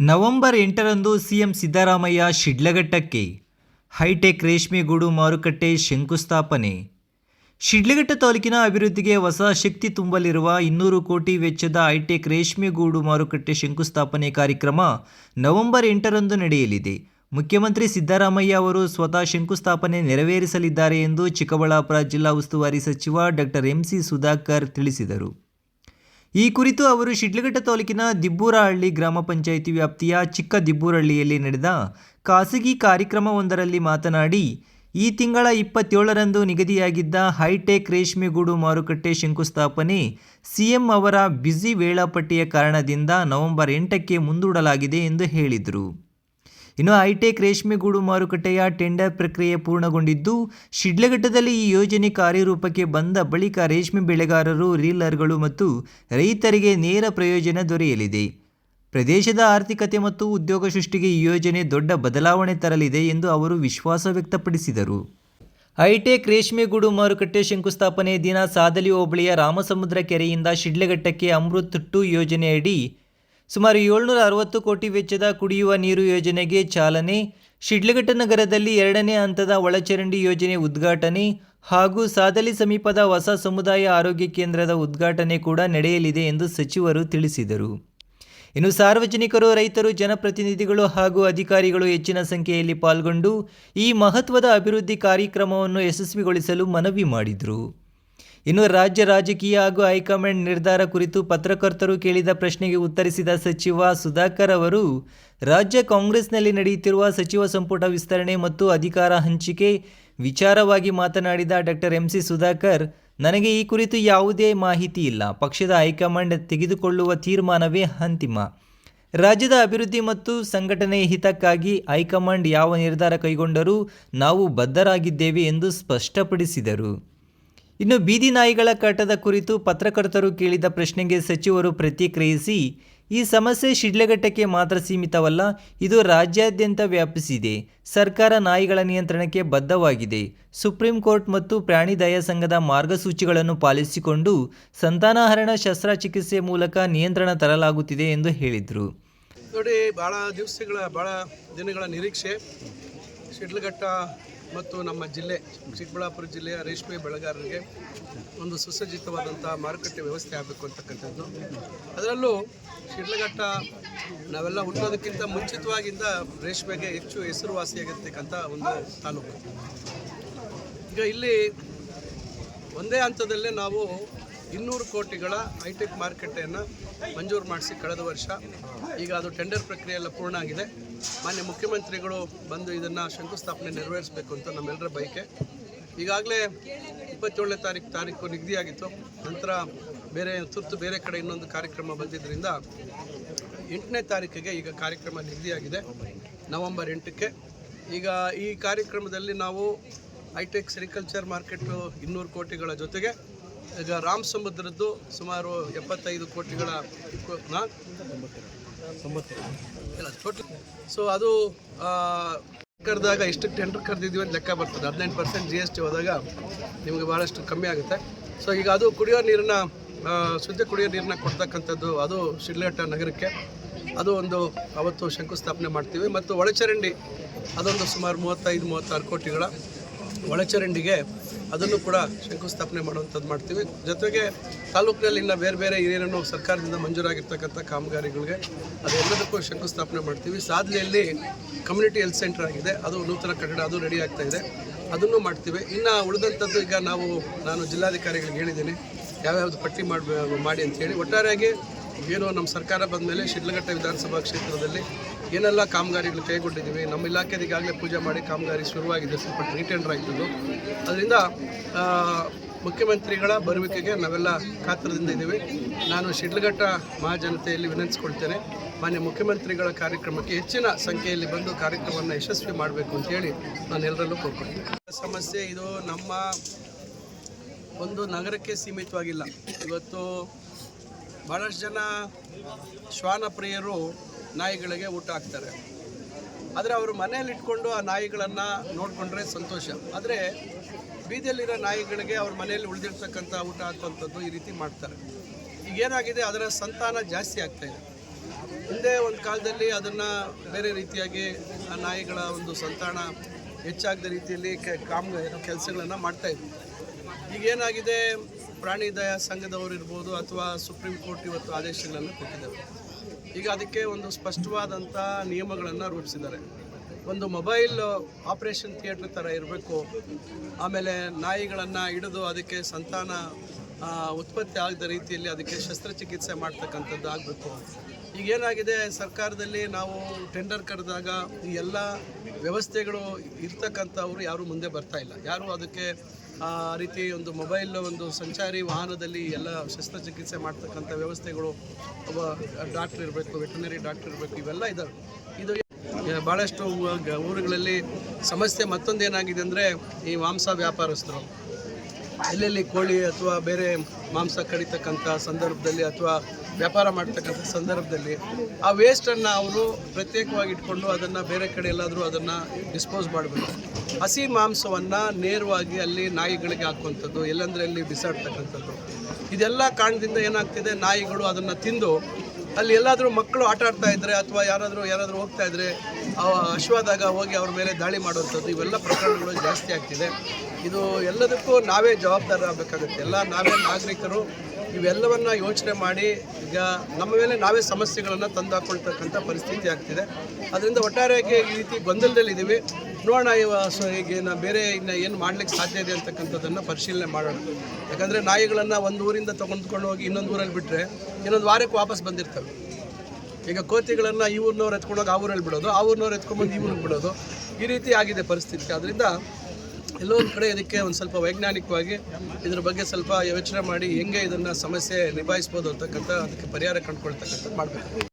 November ಎಂಟರಂದು CM Siddaramaiah ಶಿಡ್ಲಘಟ್ಟಕ್ಕೆ. High tech ರೇಷ್ಮೆಗೂಡು ಮಾರುಕಟ್ಟೆ ಶಂಕುಸ್ಥಾಪನೆ. ಶಿಡ್ಲಘಟ್ಟ ತಾಲೂಕಿನ ಅಭಿವೃದ್ಧಿಗೆ ಹೊಸ ಶಕ್ತಿ ತುಂಬಲಿರುವ ಇನ್ನೂರು ಕೋಟಿ ವೆಚ್ಚದ ಹೈಟೆಕ್ ರೇಷ್ಮೆಗೂಡು ಮಾರುಕಟ್ಟೆ ಶಂಕುಸ್ಥಾಪನೆ ಕಾರ್ಯಕ್ರಮ ನವೆಂಬರ್ ಎಂಟರಂದು ನಡೆಯಲಿದೆ. ಮುಖ್ಯಮಂತ್ರಿ ಸಿದ್ದರಾಮಯ್ಯ ಅವರು ಸ್ವತಃ ಶಂಕುಸ್ಥಾಪನೆ ನೆರವೇರಿಸಲಿದ್ದಾರೆ ಎಂದು ಚಿಕ್ಕಬಳ್ಳಾಪುರ ಜಿಲ್ಲಾ ಉಸ್ತುವಾರಿ ಸಚಿವ ಡಾಕ್ಟರ್ ಎಂಸಿ ಸುಧಾಕರ್ ತಿಳಿಸಿದರು. ಈ ಕುರಿತು ಅವರು ಶಿಡ್ಲಘಟ್ಟ ತಾಲೂಕಿನ ದಿಬ್ಬೂರಹಳ್ಳಿ ಗ್ರಾಮ ಪಂಚಾಯಿತಿ ವ್ಯಾಪ್ತಿಯ ಚಿಕ್ಕ ದಿಬ್ಬೂರಹಳ್ಳಿಯಲ್ಲಿ ನಡೆದ ಖಾಸಗಿ ಕಾರ್ಯಕ್ರಮವೊಂದರಲ್ಲಿ ಮಾತನಾಡಿ, ಈ ತಿಂಗಳ ಇಪ್ಪತ್ತೇಳರಂದು ನಿಗದಿಯಾಗಿದ್ದ ಹೈಟೆಕ್ ರೇಷ್ಮೆಗೂಡು ಮಾರುಕಟ್ಟೆ ಶಂಕುಸ್ಥಾಪನೆ ಸಿಎಂ ಅವರ ಬ್ಯುಸಿ ವೇಳಾಪಟ್ಟಿಯ ಕಾರಣದಿಂದ ನವೆಂಬರ್ ಎಂಟಕ್ಕೆ ಮುಂದೂಡಲಾಗಿದೆ ಎಂದು ಹೇಳಿದರು. ಇನ್ನು ಹೈಟೆಕ್ ರೇಷ್ಮೆಗೂಡು ಮಾರುಕಟ್ಟೆಯ ಟೆಂಡರ್ ಪ್ರಕ್ರಿಯೆ ಪೂರ್ಣಗೊಂಡಿದ್ದು, ಶಿಡ್ಲಘಟ್ಟದಲ್ಲಿ ಈ ಯೋಜನೆ ಕಾರ್ಯರೂಪಕ್ಕೆ ಬಂದ ಬಳಿಕ ರೇಷ್ಮೆ ಬೆಳೆಗಾರರು, ರೀಲರ್ಗಳು ಮತ್ತು ರೈತರಿಗೆ ನೇರ ಪ್ರಯೋಜನ ದೊರೆಯಲಿದೆ. ಪ್ರದೇಶದ ಆರ್ಥಿಕತೆ ಮತ್ತು ಉದ್ಯೋಗ ಸೃಷ್ಟಿಗೆ ಈ ಯೋಜನೆ ದೊಡ್ಡ ಬದಲಾವಣೆ ತರಲಿದೆ ಎಂದು ಅವರು ವಿಶ್ವಾಸ ವ್ಯಕ್ತಪಡಿಸಿದರು. ಹೈಟೆಕ್ ರೇಷ್ಮೆಗೂಡು ಮಾರುಕಟ್ಟೆ ಶಂಕುಸ್ಥಾಪನೆ ದಿನ ಸಾದಲಿ ಹೋಬಳಿಯ ರಾಮಸಮುದ್ರ ಕೆರೆಯಿಂದ ಶಿಡ್ಲಘಟ್ಟಕ್ಕೆ ಅಮೃತ್ ಟು ಯೋಜನೆಯಡಿ ಸುಮಾರು ಏಳ್ನೂರ ಅರವತ್ತು ಕೋಟಿ ವೆಚ್ಚದ ಕುಡಿಯುವ ನೀರು ಯೋಜನೆಗೆ ಚಾಲನೆ. ಶಿಡ್ಲಘಟ್ಟ ನಗರದಲ್ಲಿ ಎರಡನೇ ಹಂತದ ಒಳಚರಂಡಿ ಯೋಜನೆ ಉದ್ಘಾಟನೆ ಹಾಗೂ ಸಾದಲಿ ಸಮೀಪದ ಹೊಸ ಸಮುದಾಯ ಆರೋಗ್ಯ ಕೇಂದ್ರದ ಉದ್ಘಾಟನೆ ಕೂಡ ನಡೆಯಲಿದೆ ಎಂದು ಸಚಿವರು ತಿಳಿಸಿದರು. ಇನ್ನು ಸಾರ್ವಜನಿಕರು, ರೈತರು, ಜನಪ್ರತಿನಿಧಿಗಳು ಹಾಗೂ ಅಧಿಕಾರಿಗಳು ಹೆಚ್ಚಿನ ಸಂಖ್ಯೆಯಲ್ಲಿ ಪಾಲ್ಗೊಂಡು ಈ ಮಹತ್ವದ ಅಭಿವೃದ್ಧಿ ಕಾರ್ಯಕ್ರಮವನ್ನು ಯಶಸ್ವಿಗೊಳಿಸಲು ಮನವಿ ಮಾಡಿದರು. ಇನ್ನು ರಾಜ್ಯ ರಾಜಕೀಯ ಹಾಗೂ ಹೈಕಮಾಂಡ್ ನಿರ್ಧಾರ ಕುರಿತು ಪತ್ರಕರ್ತರು ಕೇಳಿದ ಪ್ರಶ್ನೆಗೆ ಉತ್ತರಿಸಿದ ಸಚಿವ ಸುಧಾಕರ್ ಅವರು, ರಾಜ್ಯ ಕಾಂಗ್ರೆಸ್ನಲ್ಲಿ ನಡೆಯುತ್ತಿರುವ ಸಚಿವ ಸಂಪುಟ ವಿಸ್ತರಣೆ ಮತ್ತು ಅಧಿಕಾರ ಹಂಚಿಕೆ ವಿಚಾರವಾಗಿ ಮಾತನಾಡಿದ ಡಾಕ್ಟರ್ ಎಂ ಸಿ ಸುಧಾಕರ್, ನನಗೆ ಈ ಕುರಿತು ಯಾವುದೇ ಮಾಹಿತಿ ಇಲ್ಲ. ಪಕ್ಷದ ಹೈಕಮಾಂಡ್ ತೆಗೆದುಕೊಳ್ಳುವ ತೀರ್ಮಾನವೇ ಅಂತಿಮ. ರಾಜ್ಯದ ಅಭಿವೃದ್ಧಿ ಮತ್ತು ಸಂಘಟನೆಯ ಹಿತಕ್ಕಾಗಿ ಹೈಕಮಾಂಡ್ ಯಾವ ನಿರ್ಧಾರ ಕೈಗೊಂಡರೂ ನಾವು ಬದ್ಧರಾಗಿದ್ದೇವೆ ಎಂದು ಸ್ಪಷ್ಟಪಡಿಸಿದರು. ಇನ್ನು ಬೀದಿ ನಾಯಿಗಳ ಕಾಟದ ಕುರಿತು ಪತ್ರಕರ್ತರು ಕೇಳಿದ ಪ್ರಶ್ನೆಗೆ ಸಚಿವರು ಪ್ರತಿಕ್ರಿಯಿಸಿ, ಈ ಸಮಸ್ಯೆ ಶಿಡ್ಲಘಟ್ಟಕ್ಕೆ ಮಾತ್ರ ಸೀಮಿತವಲ್ಲ, ಇದು ರಾಜ್ಯಾದ್ಯಂತ ವ್ಯಾಪಿಸಿದೆ. ಸರ್ಕಾರ ನಾಯಿಗಳ ನಿಯಂತ್ರಣಕ್ಕೆ ಬದ್ಧವಾಗಿದೆ. ಸುಪ್ರೀಂ ಕೋರ್ಟ್ ಮತ್ತು ಪ್ರಾಣಿ ದಯಾ ಸಂಘದ ಮಾರ್ಗಸೂಚಿಗಳನ್ನು ಪಾಲಿಸಿಕೊಂಡು ಸಂತಾನಹರಣ ಶಸ್ತ್ರಚಿಕಿತ್ಸೆ ಮೂಲಕ ನಿಯಂತ್ರಣ ತರಲಾಗುತ್ತಿದೆ ಎಂದು ಹೇಳಿದರು. ನೋಡಿ, ಭಾಳ ದಿವಸಗಳ, ಭಾಳ ದಿನಗಳ ನಿರೀಕ್ಷೆ ಶಿಡ್ಲಘಟ್ಟ ಮತ್ತು ನಮ್ಮ ಜಿಲ್ಲೆ, ಚಿಕ್ಕಬಳ್ಳಾಪುರ ಜಿಲ್ಲೆಯ ರೇಷ್ಮೆ ಬೆಳೆಗಾರರಿಗೆ ಒಂದು ಸುಸಜ್ಜಿತವಾದಂಥ ಮಾರುಕಟ್ಟೆ ವ್ಯವಸ್ಥೆ ಆಗಬೇಕು ಅಂತಕ್ಕಂಥದ್ದು. ಅದರಲ್ಲೂ ಶಿಡ್ಲಘಟ್ಟ ನಾವೆಲ್ಲ ಹುಟ್ಟೋದಕ್ಕಿಂತ ಮುಂಚಿತವಾಗಿಂದ ರೇಷ್ಮೆಗೆ ಹೆಚ್ಚು ಹೆಸರುವಾಸಿಯಾಗಿರ್ತಕ್ಕಂಥ ಒಂದು ತಾಲೂಕು. ಈಗ ಇಲ್ಲಿ ಒಂದೇ ಹಂತದಲ್ಲೇ ನಾವು ಇನ್ನೂರು ಕೋಟಿಗಳ ಹೈಟೆಕ್ ಮಾರುಕಟ್ಟೆಯನ್ನು ಮಂಜೂರು ಮಾಡಿಸಿ ಕಳೆದ ವರ್ಷ. ಈಗ ಅದು ಟೆಂಡರ್ ಪ್ರಕ್ರಿಯೆ ಎಲ್ಲ ಪೂರ್ಣ ಆಗಿದೆ. ಮಾನ್ಯ ಮುಖ್ಯಮಂತ್ರಿಗಳು ಬಂದು ಇದನ್ನು ಶಂಕುಸ್ಥಾಪನೆ ನೆರವೇರಿಸಬೇಕು ಅಂತ ನಮ್ಮೆಲ್ಲರ ಬಯಕೆ. ಈಗಾಗಲೇ ಇಪ್ಪತ್ತೇಳನೇ ತಾರೀಕು ತಾರೀಕು ನಿಗದಿಯಾಗಿತ್ತು. ನಂತರ ಬೇರೆ ತುರ್ತು ಬೇರೆ ಕಡೆ ಇನ್ನೊಂದು ಕಾರ್ಯಕ್ರಮ ಬಂದಿದ್ದರಿಂದ ಎಂಟನೇ ತಾರೀಕಿಗೆ ಈಗ ಕಾರ್ಯಕ್ರಮ ನಿಗದಿಯಾಗಿದೆ. ನವಂಬರ್ ಎಂಟಕ್ಕೆ. ಈಗ ಈ ಕಾರ್ಯಕ್ರಮದಲ್ಲಿ ನಾವು ಹೈಟೆಕ್ ಸೆರಿಕಲ್ಚರ್ ಮಾರ್ಕೆಟು ಇನ್ನೂರು ಕೋಟಿಗಳ ಜೊತೆಗೆ ಈಗ ರಾಮ್ ಸಮುದ್ರದ್ದು ಸುಮಾರು ಎಪ್ಪತ್ತೈದು ಕೋಟಿಗಳ ಸೊ ಅದು ಕರೆದಾಗ ಎಷ್ಟು ಟೆಂಡರ್ ಕರೆದಿದ್ವಿ ಅಂತ ಲೆಕ್ಕ ಬರ್ತದೆ. ಹದಿನೆಂಟು ಪರ್ಸೆಂಟ್ ಜಿ ಎಸ್ ಟಿ ಹೋದಾಗ ನಿಮಗೆ ಭಾಳಷ್ಟು ಕಮ್ಮಿ ಆಗುತ್ತೆ. ಸೊ ಈಗ ಅದು ಕುಡಿಯೋ ನೀರನ್ನ ಶುದ್ಧ ಕುಡಿಯೋ ನೀರನ್ನ ಕೊಡ್ತಕ್ಕಂಥದ್ದು ಅದು ಶಿಡ್ಲೇಟ ನಗರಕ್ಕೆ. ಅದು ಒಂದು ಅವತ್ತು ಶಂಕುಸ್ಥಾಪನೆ ಮಾಡ್ತೀವಿ. ಮತ್ತು ಒಳಚರಂಡಿ, ಅದೊಂದು ಸುಮಾರು ಮೂವತ್ತೈದು, ಮೂವತ್ತಾರು ಕೋಟಿಗಳ ಒಳಚರಂಡಿಗೆ ಅದನ್ನು ಕೂಡ ಶಂಕುಸ್ಥಾಪನೆ ಮಾಡುವಂಥದ್ದು ಮಾಡ್ತೀವಿ. ಜೊತೆಗೆ ತಾಲೂಕಿನಲ್ಲಿ ಇನ್ನು ಬೇರೆ ಬೇರೆ ಏನೇನೋ ಸರ್ಕಾರದಿಂದ ಮಂಜೂರಾಗಿರ್ತಕ್ಕಂಥ ಕಾಮಗಾರಿಗಳಿಗೆ ಅದೆಲ್ಲದಕ್ಕೂ ಶಂಕುಸ್ಥಾಪನೆ ಮಾಡ್ತೀವಿ. ಸಾಧನೆಯಲ್ಲಿ ಕಮ್ಯುನಿಟಿ ಹೆಲ್ತ್ ಸೆಂಟರ್ ಆಗಿದೆ. ಅದು ನೂತನ ಕಟ್ಟಡ, ಅದು ರೆಡಿ ಆಗ್ತಾ ಇದೆ. ಅದನ್ನು ಮಾಡ್ತೀವಿ. ಇನ್ನು ಉಳಿದಂಥದ್ದು ಈಗ ನಾವು, ನಾನು ಜಿಲ್ಲಾಧಿಕಾರಿಗಳಿಗೆ ಹೇಳಿದ್ದೀನಿ. ಯಾವ್ಯಾವ್ದು ಪಟ್ಟಿ ಮಾಡಿ ಮಾಡಿ ಅಂತೇಳಿ ಒಟ್ಟಾರೆಯಾಗಿ ಏನು ನಮ್ಮ ಸರ್ಕಾರ ಬಂದ ಮೇಲೆ ಶಿಡ್ಲಘಟ್ಟ ವಿಧಾನಸಭಾ ಕ್ಷೇತ್ರದಲ್ಲಿ ಏನೆಲ್ಲ ಕಾಮಗಾರಿಗಳು ಕೈಗೊಂಡಿದ್ದೀವಿ, ನಮ್ಮ ಇಲಾಖೆದು ಈಗಾಗಲೇ ಪೂಜೆ ಮಾಡಿ ಕಾಮಗಾರಿ ಶುರುವಾಗಿದೆ, ಸ್ವಲ್ಪ ರೀಟೆಂಡರ್ ಆಯ್ತದ್ದು ಅದರಿಂದ ಮುಖ್ಯಮಂತ್ರಿಗಳ ಬರುವಿಕೆಗೆ ನಾವೆಲ್ಲ ಕಾತರದಿಂದ ಇದ್ದೀವಿ. ನಾನು ಶಿಡ್ಲಘಟ್ಟ ಮಹಾಜನತೆಯಲ್ಲಿ ವಿನಂತಿಸ್ಕೊಳ್ತೇನೆ, ಮಾನ್ಯ ಮುಖ್ಯಮಂತ್ರಿಗಳ ಕಾರ್ಯಕ್ರಮಕ್ಕೆ ಹೆಚ್ಚಿನ ಸಂಖ್ಯೆಯಲ್ಲಿ ಬಂದು ಕಾರ್ಯಕ್ರಮವನ್ನು ಯಶಸ್ವಿ ಮಾಡಬೇಕು ಅಂತೇಳಿ ನಾನು ಎಲ್ಲರಲ್ಲೂ ಕೋರ್ಕೊಳ್ತೇನೆ. ಸಮಸ್ಯೆ ಇದು ನಮ್ಮ ಒಂದು ನಗರಕ್ಕೆ ಸೀಮಿತವಾಗಿಲ್ಲ. ಇವತ್ತು ಭಾಳಷ್ಟು ಜನ ಶ್ವಾನ ಪ್ರಿಯರು ನಾಯಿಗಳಿಗೆ ಊಟ ಹಾಕ್ತಾರೆ. ಆದರೆ ಅವರು ಮನೇಲಿ ಇಟ್ಕೊಂಡು ಆ ನಾಯಿಗಳನ್ನು ನೋಡಿಕೊಂಡ್ರೆ ಸಂತೋಷ. ಆದರೆ ಬೀದಿಯಲ್ಲಿರೋ ನಾಯಿಗಳಿಗೆ ಅವ್ರ ಮನೆಯಲ್ಲಿ ಉಳಿದಿರ್ತಕ್ಕಂಥ ಊಟ ಹಾಕುವಂಥದ್ದು ಈ ರೀತಿ ಮಾಡ್ತಾರೆ. ಈಗ ಏನಾಗಿದೆ, ಅದರ ಸಂತಾನ ಜಾಸ್ತಿ ಆಗ್ತಾ ಇದೆ. ಹಿಂದೆ ಒಂದು ಕಾಲದಲ್ಲಿ ಅದನ್ನು ಬೇರೆ ರೀತಿಯಾಗಿ ಆ ನಾಯಿಗಳ ಒಂದು ಸಂತಾನ ಹೆಚ್ಚಾಗದ ರೀತಿಯಲ್ಲಿ ಕಾಮ್ ಕೆಲಸಗಳನ್ನು ಮಾಡ್ತಾಯಿದ್ರು ಈಗೇನಾಗಿದೆ ಪ್ರಾಣಿ ದಯಾ ಸಂಘದವರು ಇರ್ಬೋದು ಅಥವಾ ಸುಪ್ರೀಂ ಕೋರ್ಟ್ ಇವತ್ತು ಆದೇಶಗಳನ್ನು ಕೊಟ್ಟಿದ್ದಾವೆ ಈಗ ಅದಕ್ಕೆ ಒಂದು ಸ್ಪಷ್ಟವಾದಂಥ ನಿಯಮಗಳನ್ನು ರೂಪಿಸಿದ್ದಾರೆ. ಒಂದು ಮೊಬೈಲ್ ಆಪರೇಷನ್ ಥಿಯೇಟ್ರ್ ಥರ ಇರಬೇಕು. ಆಮೇಲೆ ನಾಯಿಗಳನ್ನು ಹಿಡಿದು ಅದಕ್ಕೆ ಸಂತಾನ ಉತ್ಪತ್ತಿ ಆಗದ ರೀತಿಯಲ್ಲಿ ಅದಕ್ಕೆ ಶಸ್ತ್ರಚಿಕಿತ್ಸೆ ಮಾಡ್ತಕ್ಕಂಥದ್ದು ಆಗಬೇಕು. ಈಗೇನಾಗಿದೆ ಸರ್ಕಾರದಲ್ಲಿ ನಾವು ಟೆಂಡರ್ ಕರೆದಾಗ ಈ ಎಲ್ಲ ವ್ಯವಸ್ಥೆಗಳು ಇರ್ತಕ್ಕಂಥವ್ರು ಯಾರೂ ಮುಂದೆ ಬರ್ತಾ ಇಲ್ಲ. ಯಾರು ಅದಕ್ಕೆ ಆ ರೀತಿ ಒಂದು ಮೊಬೈಲ್ ಒಂದು ಸಂಚಾರಿ ವಾಹನದಲ್ಲಿ ಎಲ್ಲ ಶಸ್ತ್ರಚಿಕಿತ್ಸೆ ಮಾಡ್ತಕ್ಕಂಥ ವ್ಯವಸ್ಥೆಗಳು, ಒಬ್ಬ ಡಾಕ್ಟ್ರ್ ಇರಬೇಕು ವೆಟನರಿ ಡಾಕ್ಟ್ರ್ ಇರಬೇಕು, ಇವೆಲ್ಲ ಇದ್ದಾವೆ ಇದು ಭಾಳಷ್ಟು ಊರುಗಳಲ್ಲಿ ಸಮಸ್ಯೆ ಮತ್ತೊಂದೇನಾಗಿದೆ ಅಂದರೆ ಈ ಮಾಂಸ ವ್ಯಾಪಾರಸ್ಥರು. ಎಲ್ಲೆಲ್ಲಿ ಕೋಳಿ ಅಥವಾ ಬೇರೆ ಮಾಂಸ ಕಡಿತಕ್ಕಂಥ ಸಂದರ್ಭದಲ್ಲಿ ಅಥವಾ ವ್ಯಾಪಾರ ಮಾಡ್ತಕ್ಕಂಥ ಸಂದರ್ಭದಲ್ಲಿ ಆ ವೇಸ್ಟನ್ನು ಅವರು ಪ್ರತ್ಯೇಕವಾಗಿ ಇಟ್ಕೊಂಡು ಅದನ್ನು ಬೇರೆ ಕಡೆ ಎಲ್ಲಾದರೂ ಅದನ್ನು ಡಿಸ್ಪೋಸ್ ಮಾಡಬೇಕು. ಹಸಿ ಮಾಂಸವನ್ನು ನೇರವಾಗಿ ಅಲ್ಲಿ ನಾಯಿಗಳಿಗೆ ಹಾಕುವಂಥದ್ದು, ಎಲ್ಲಂದ್ರೆ ಅಲ್ಲಿ ಬಿಸಾಡ್ತಕ್ಕಂಥದ್ದು. ಇದೆಲ್ಲ ಕಾರಣದಿಂದ ಏನಾಗ್ತಿದೆ? ನಾಯಿಗಳು ಅದನ್ನು ತಿಂದು ಅಲ್ಲಿ ಎಲ್ಲಾದರೂ ಮಕ್ಕಳು ಆಟ ಆಡ್ತಾ ಇದ್ರೆ ಅಥವಾ ಯಾರಾದರೂ ಯಾರಾದರೂ ಹೋಗ್ತಾ ಇದ್ದರೆ ಆ ಹಶ್ವಾದಾಗ ಹೋಗಿ ಅವ್ರ ಮೇಲೆ ದಾಳಿ ಮಾಡುವಂಥದ್ದು ಇವೆಲ್ಲ ಪ್ರಕರಣಗಳು ಜಾಸ್ತಿ ಆಗ್ತಿದೆ. ಇದು ಎಲ್ಲದಕ್ಕೂ ನಾವೇ ಜವಾಬ್ದಾರರಾಗಬೇಕಾಗುತ್ತೆ ಎಲ್ಲ ನಾವೇ ನಾಗರಿಕರು, ಇವೆಲ್ಲವನ್ನು ಯೋಚನೆ ಮಾಡಿ ಈಗ ನಮ್ಮ ಮೇಲೆ ನಾವೇ ಸಮಸ್ಯೆಗಳನ್ನು ತಂದು ಹಾಕೊಳ್ತಕ್ಕಂಥ ಪರಿಸ್ಥಿತಿ ಆಗ್ತಿದೆ. ಅದರಿಂದ ಒಟ್ಟಾರೆಯಾಗಿ ಈ ರೀತಿ ಗೊಂದಲದಲ್ಲಿದ್ದೀವಿ. ನೋಡೋಣ ಈಗ ನಾ ಬೇರೆ ಇನ್ನು ಏನು ಮಾಡ್ಲಿಕ್ಕೆ ಸಾಧ್ಯ ಇದೆ ಅಂತಕ್ಕಂಥದ್ದನ್ನು ಪರಿಶೀಲನೆ ಮಾಡೋಣ. ಯಾಕಂದರೆ ನಾಯಿಗಳನ್ನು ಒಂದು ಊರಿಂದ ತೊಗೊಂಡ್ಕೊಂಡು ಹೋಗಿ ಇನ್ನೊಂದು ಊರಲ್ಲಿ ಬಿಟ್ಟರೆ ಇನ್ನೊಂದು ವಾರಕ್ಕೆ ವಾಪಸ್ ಬಂದಿರ್ತವೆ. ಈಗ ಕೋತಿಗಳನ್ನು ಈ ಊರಿನವ್ರು ಎತ್ಕೊಂಡೋಗಿ ಆ ಊರಲ್ಲಿ ಬಿಡೋದು, ಆ ಊರಿನವ್ರು ಎತ್ಕೊಂಡ್ಬಂದು ಈ ಊರಿಗೆ ಬಿಡೋದು, ಈ ರೀತಿ ಆಗಿದೆ ಪರಿಸ್ಥಿತಿ. ಅದರಿಂದ ಎಲ್ಲೋ ಒಂದು ಕಡೆ ಇದಕ್ಕೆ ಒಂದು ಸ್ವಲ್ಪ ವೈಜ್ಞಾನಿಕವಾಗಿ ಇದ್ರ ಬಗ್ಗೆ ಸ್ವಲ್ಪ ಯೋಚನೆ ಮಾಡಿ ಹೆಂಗೆ ಇದನ್ನು ಸಮಸ್ಯೆ ನಿಭಾಯಿಸ್ಬೋದು ಅಂತಕ್ಕಂಥ ಅದಕ್ಕೆ ಪರಿಹಾರ ಕಂಡುಕೊಳ್ತಕ್ಕಂಥದ್ದು ಮಾಡಬೇಕು.